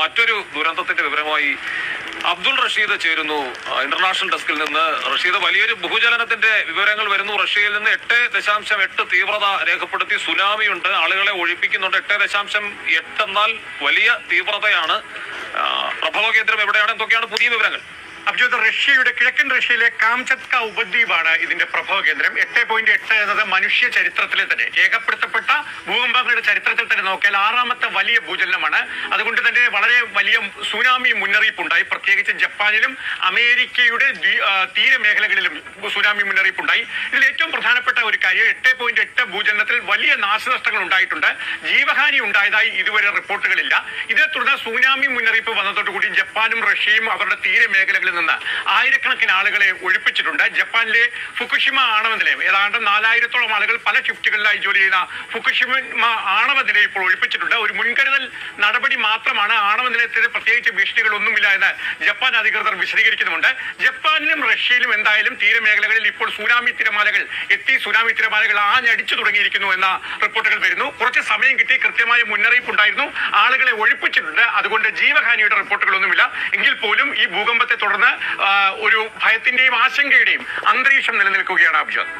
മറ്റൊരു ദുരന്തത്തിന്റെ വിവരമായി അബ്ദുൾ റഷീദ് ചേരുന്നു. ഇന്റർനാഷണൽ ഡെസ്കിൽ നിന്ന്. റഷീദ് വലിയൊരു ഭൂചലനത്തിന്റെ വിവരങ്ങൾ വരുന്നു. റഷ്യയിൽ നിന്ന് എട്ട് ദശാംശം എട്ട് തീവ്രത രേഖപ്പെടുത്തി സുനാമിയുണ്ട് ആളുകളെ ഒഴിപ്പിക്കുന്നുണ്ട്. എട്ട് ദശാംശം എട്ട് എന്നാൽ വലിയ തീവ്രതയാണ്. പ്രഭവ കേന്ദ്രം എവിടെയാണ്? എന്തൊക്കെയാണ് പുതിയ വിവരങ്ങൾ? അബ്ജോദ് റഷ്യയുടെ കിഴക്കൻ റഷ്യയിലെ കാംചത്ക ഉപദ്വീപാണ് ഇതിന്റെ പ്രഭവ കേന്ദ്രം. എട്ട് പോയിന്റ് എട്ട് എന്നത് മനുഷ്യ ചരിത്രത്തിലെ തന്നെ രേഖപ്പെടുത്തപ്പെട്ട ഭൂകമ്പങ്ങളുടെ ചരിത്രത്തിൽ നോക്കിയാൽ ആറാമത്തെ വലിയ ഭൂചലനമാണ്. അതുകൊണ്ട് തന്നെ വളരെ വലിയ സുനാമി മുന്നറിയിപ്പുണ്ടായി. പ്രത്യേകിച്ച് ജപ്പാനിലും അമേരിക്കയുടെ തീരമേഖലകളിലും സുനാമി മുന്നറിയിപ്പുണ്ടായി. ഇതിൽ ഏറ്റവും പ്രധാനപ്പെട്ട ഒരു കാര്യം എട്ട് പോയിന്റ് എട്ട് ഭൂചലനത്തിൽ വലിയ നാശനഷ്ടങ്ങൾ ഉണ്ടായിട്ടുണ്ട്. ജീവഹാനി ഉണ്ടായതായി ഇതുവരെ റിപ്പോർട്ടുകളില്ല. ഇതേ തുടർന്ന് സുനാമി മുന്നറിയിപ്പ് വന്നതോടുകൂടി ജപ്പാനും റഷ്യയും അവരുടെ തീരമേഖലകളിൽ നിന്ന് ആയിരക്കണക്കിന് ആളുകളെ ഒഴിപ്പിച്ചിട്ടുണ്ട്. ജപ്പാനിലെ ഫുക്കുഷിമ ആണവ നിലയം. ഏതാണ്ട് നാലായിരത്തോളം ആളുകൾ പല ഷിഫ്റ്റുകളിലായി ജോലി ചെയ്യുന്ന ഫുക്കുഷിമ ആണവ നിലയം ഒഴിപ്പിച്ചിട്ടുണ്ട്. ഒരു മുൻകരുതൽ നടപടി മാത്രമാണ് ആണവ നിലയത്തിന് പ്രത്യേകിച്ച് ഭീഷണികളൊന്നുമില്ല എന്ന് ജപ്പാൻ അധികൃതർ വിശദീകരിക്കുന്നുണ്ട് ജപ്പാനിലും റഷ്യയിലും എന്തായാലും തീരമേഖലകളിൽ ഇപ്പോൾ സുനാമി തിരമാലകൾ എത്തി സുനാമി തിരമാലകൾ ആഞ്ഞടിച്ചു തുടങ്ങിയിരിക്കുന്നു എന്ന റിപ്പോർട്ടുകൾ വരുന്നു. കുറച്ച് സമയം കിട്ടി കൃത്യമായ മുന്നറിയിപ്പ് ഉണ്ടായിരുന്നു ആളുകളെ ഒഴിപ്പിച്ചിട്ടുണ്ട്. അതുകൊണ്ട് ജീവഹാനിയുടെ റിപ്പോർട്ടുകളൊന്നുമില്ല. എങ്കിൽ പോലും ഈ ഭൂകമ്പത്തെ തുടർന്ന് ഒരു ഭയത്തിന്റെയും ആശങ്കയുടെയും അന്തരീക്ഷം നിലനിൽക്കുകയാണ് അഭിജിത്ത്